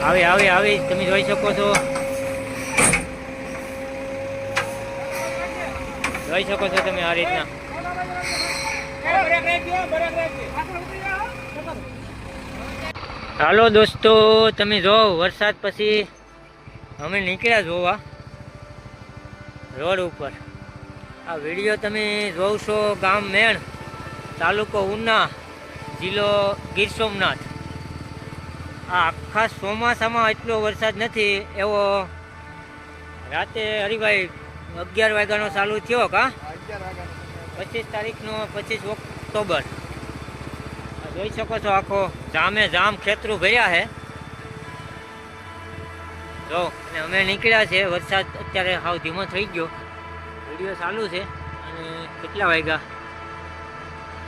આવી આવી આવી તમે જોઈ શકો છો. જોઈ શકો છો તમે આ રીતના. હાલો દોસ્તો, તમે જો, વરસાદ પછી અમે નીકળ્યા જોવા રોડ ઉપર. આ વીડિયો તમે જોશો ગામ મેણ, તાલુકો ઉના, જિલ્લો ગીર સોમનાથ. આ આખા ચોમાસામાં એટલો વરસાદ નથી, એવો રાતે હરિભાઈ અગિયાર વાગ્યાનો ચાલુ થયો કા? પચીસ તારીખનો પચીસ ઓક્ટોબર. જોઈ શકો છો આખો જામે જામ ખેતરું ભર્યા છે. જો અને અમે નીકળ્યા છે વરસાદ અત્યારે હાવ ધીમો થઈ ગયો. વીડિયો ચાલુ છે અને કેટલા વાગ્યા?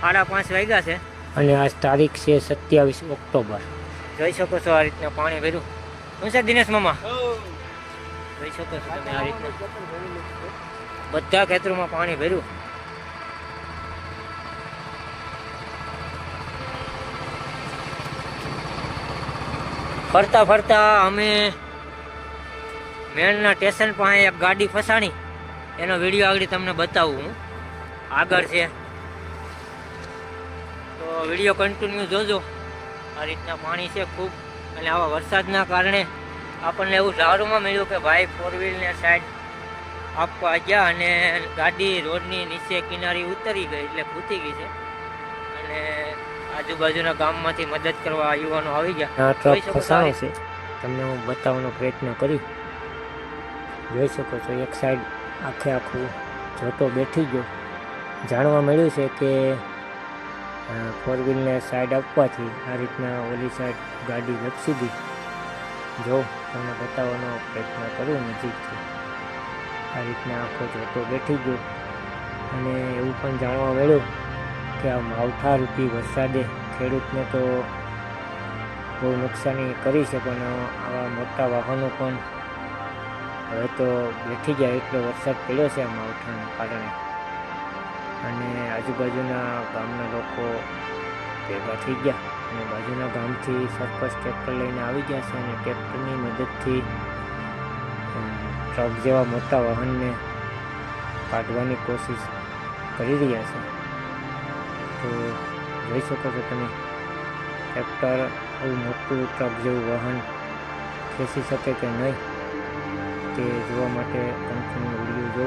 સાડા પાંચ વાગ્યા છે. અને આજ તારીખ છે સત્યાવીસ ઓક્ટોબર. જોઈ શકો છો આ રીતના પાણી ભર્યું. શું છે દિનેશ મામા? જોઈ શકો છો તમે આ રીતના બધા ખેતરોમાં પાણી ભર્યું. ફરતા ફરતા અમે મેળના સ્ટેશન પાસે એક ગાડી ફસાણી. એનો વીડિયો આગળ તમને બતાવું હું. આગળ છે. તો વીડિયો કન્ટિન્યુ જોજો. આ રીતના પાણી છે ખૂબ. અને આવા વરસાદના કારણે આપણને એવું ધારમાં મળ્યું કે ભાઈ ફોર વ્હીલને સાઈડ આપવા ગયા અને ગાડી રોડની નીચે કિનારી ઉતરી ગઈ એટલે ફૂટી ગઈ છે. અને આજુબાજુના ગામમાંથી મદદ કરવા યુવાનો આવી ગયા. ટ્રક ફસાણો છે તમને હું બતાવવાનો પ્રયત્ન કરી જોઈ શકો છો એક સાઈડ આખે આખું જોતો બેઠી ગયો. જાણવા મળ્યું છે કે ફોર વ્હીલને સાઈડ આપવાથી આ રીતના ઓલી સાઈડ ગાડી લપસી ગઈ. જો, તમને બતાવવાનો પ્રયત્ન કરું, નજીકથી. આ રીતના આખો જોતો બેઠી ગયો. અને એવું પણ જાણવા મળ્યું કે આ માવઠારૂપી વરસાદે ખેડૂતને તો બહુ નુકસાની કરી છે, પણ આવા મોટા વાહનો પણ હવે તો બેઠી ગયા, એટલો વરસાદ પડ્યો છે આ માવઠાના કારણે. અને આજુબાજુના ગામના લોકો ભેગા થઈ ગયા. અને બાજુના ગામથી સરપંચ ટ્રેક્ટર લઈને આવી ગયા છે અને ટ્રેક્ટરની મદદથી ટ્રક જેવા મોટા વાહનને કાઢવાની કોશિશ કરી રહ્યા છે. તો જોઈ શકો છો તમે, ટ્રેક્ટર આવું મોટું ટ્રક જેવું વાહન ખેંચી શકે કે નહીં, તે જોવા માટે કંપની વીડિયો જો.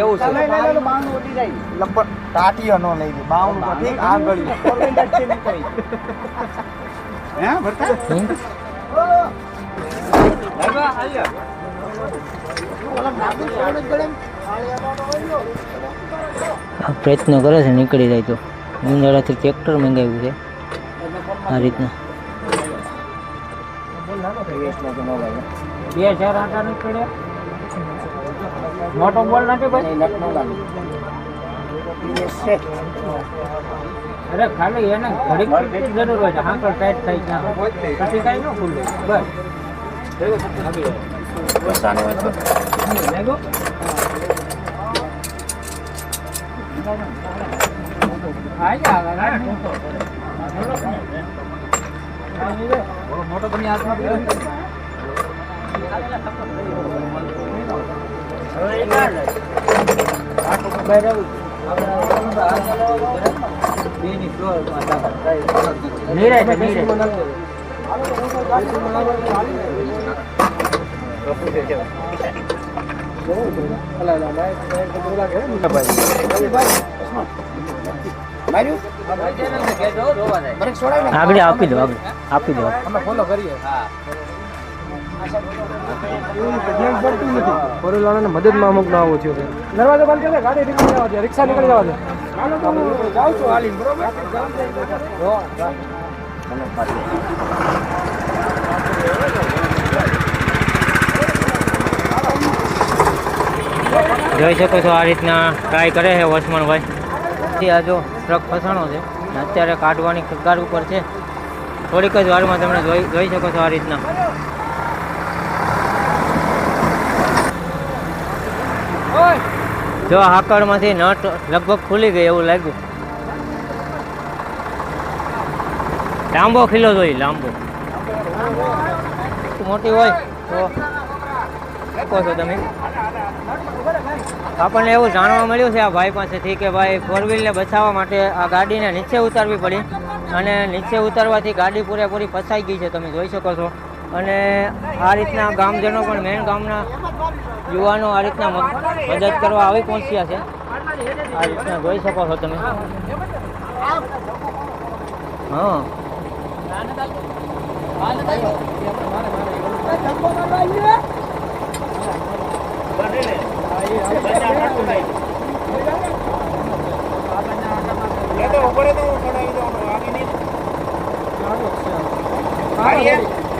એવું છે. લગભગ ટાટીઓ નો લઈ ગઈ બાવનું તો ઠીક આંગળી. હે ભરતા પ્રયત્ન કરે છે નીકળી જાય તો. ઉંદાળાથી ટ્રેક્ટર મંગાવ્યું છે. આ રીતના. બે હજાર આટા નીકળ્યા મોટો બોલ નથી ભાઈ અરે ખાલી એને ઘડી જરૂર હોય છે. હાંકળ ટાઈટ થઈ જાય પછી કાંઈ ન ખુલે. બસ. મોટો તમે હાથમાં પકડો. આપી નીરે આગળ આપી દો અમે ફોલો કરીએ દો ફોરવ્હીલવાળાને મદદમાં અમુક ના આવું થયું દરવાજો બંધ કરી દે, ગાડી નીકળી જવા દે, રિક્ષા નીકળી જવા દે. જાઉં છું હાલી જોઈ શકો છો આ રીતના ટ્રાય કરે છે વસમણભાઈ આ જો ટ્રક ફસાણો છે અત્યારે કાઢવાની કગાર ઉપર છે. થોડીક જ વારમાં તમે જોઈ જોઈ શકો છો આ રીતના. જો હાકડમાંથી નટ લગભગ ખુલી ગઈ એવું લાગ્યું. લાંબો ખીલો જોઈએ લાંબો. મોટી હોય, તો શકો છો તમે. આપણને એવું જાણવા મળ્યું છે આ ભાઈ પાસેથી કે ભાઈ ફોર વ્હીલને બચાવવા માટે આ ગાડીને નીચે ઉતારવી પડી. અને નીચે ઉતારવાથી ગાડી પૂરેપૂરી ફસાઈ ગઈ છે, તમે જોઈ શકો છો. અને આ રીતના ગામજનો પણ મેન ગામના યુવાનો આ રીતના મદદ કરવા આવી પહોંચ્યા છે. આ રીતના જોઈ શકો છો તમે. હા.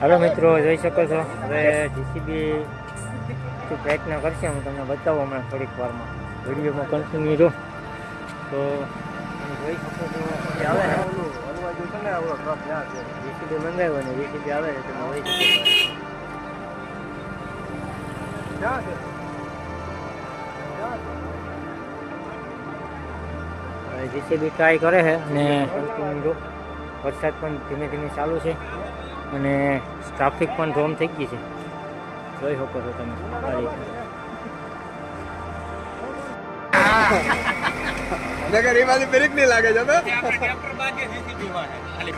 હાલો મિત્રો, જોઈ શકો છો, હવે જીસીબી પ્રયત્ન કરશે. હું તમને બતાવું હમણાં થોડીક વારમાં. વિડીયોમાં કન્ટિન્યુ જો તો જોઈ શકો છો આવે ને. જીસીબી મંગાવ્યો ને જીસીબી આવે છે, તમે શકો જીસીબી ટ્રાય કરે છે અને વરસાદ પણ ધીમે ધીમે ચાલુ છે. અને ટ્રાફિક પણ જોમ થઈ ગઈ છે. જોઈ શકો છો તમે. અલગ એમાંથી નહીં લાગે છે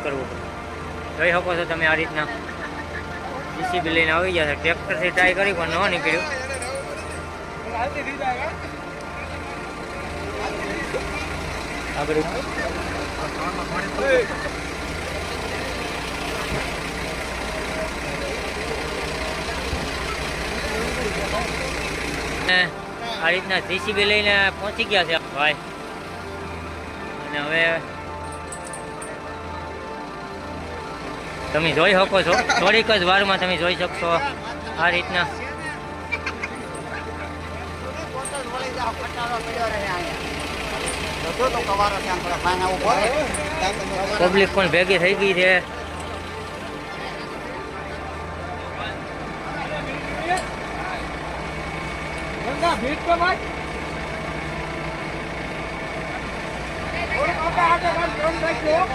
કરવું જોઈ શકો છો તમે આ રીતના. જીસીબી લઈને આવી ગયા છે. ટ્રેક્ટરથી ટ્રાય કરી પણ ન નીકળ્યું. આગળ અને આ રીતના જીસીબી લઈને પહોંચી ગયા છે ભાઈ. અને હવે તમે જોઈ શકો છો. થોડીક જ વારમાં તમે જોઈ શકશો આ રીતના. પબ્લિક પણ ભેગી થઈ ગઈ છે. Hitme bak. Orada ağaca ben dönmek yok.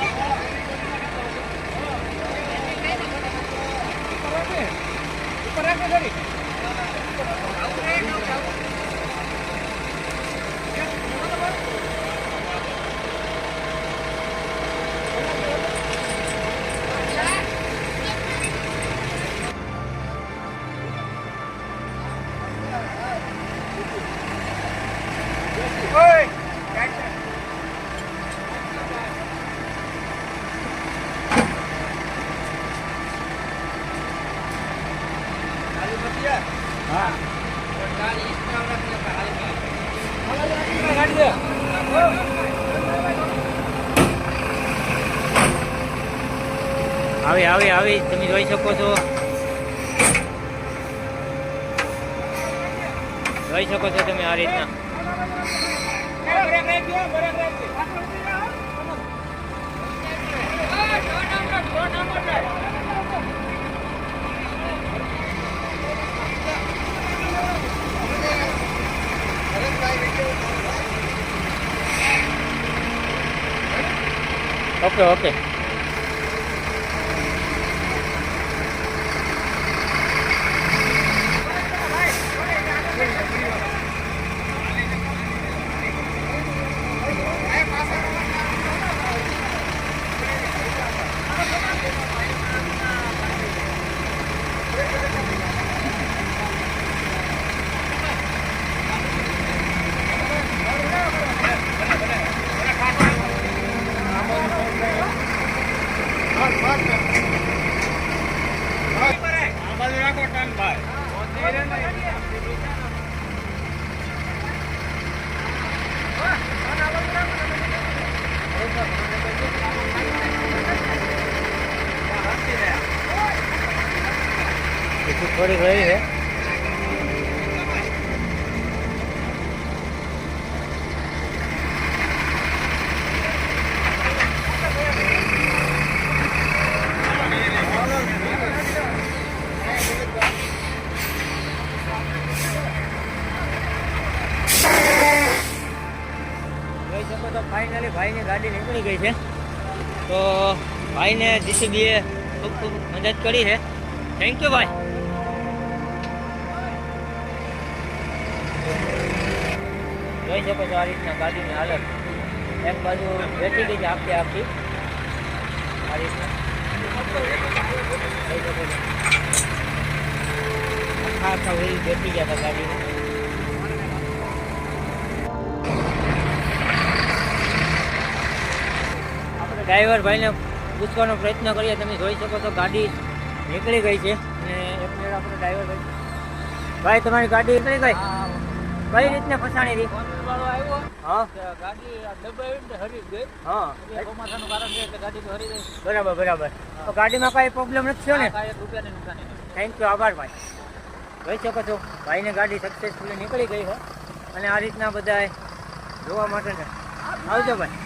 આવી આવી આવી. તમે જોઈ શકો છો. જોઈ શકો છો તમે આ રીતના. ઓકે ઓકે બીજું થોડી રહી છે જોઈ શકો તો ફાઇનલી ભાઈની ગાડી નીકળી ગઈ છે તો ભાઈને જીસીબીએ ખૂબ ખૂબ મદદ કરી છે થેન્ક યુ ભાઈ જોઈ શકો છો આ રીતના ગાડીની હાલત. એક બાજુ બેઠી ગઈ છે આખી આખી. આ રીતના. જોઈ શકો. આખા આખા વ્હીલ બેઠી ગયા હતા ગાડીમાં. આપણે ડ્રાઈવર ભાઈને પૂછવાનો પ્રયત્ન કરીએ. તમે જોઈ શકો છો ગાડી નીકળી ગઈ છે. અને એક મિનિટ આપણે ડ્રાઈવર ભાઈ ભાઈ, તમારી ગાડી નીકળી ગઈ? કઈ રીતને ફસાણી હતી હા. હા. બરાબર બરાબર. તો ગાડીમાં કાંઈ પ્રોબ્લેમ નથી થયો ને? થેન્ક યુ આભાર ભાઈ. જોઈ શકો છો ભાઈને ગાડી સક્સેસફુલી નીકળી ગઈ છે અને આ રીતના બધાએ જોવા માટે ને. આવજો ભાઈ.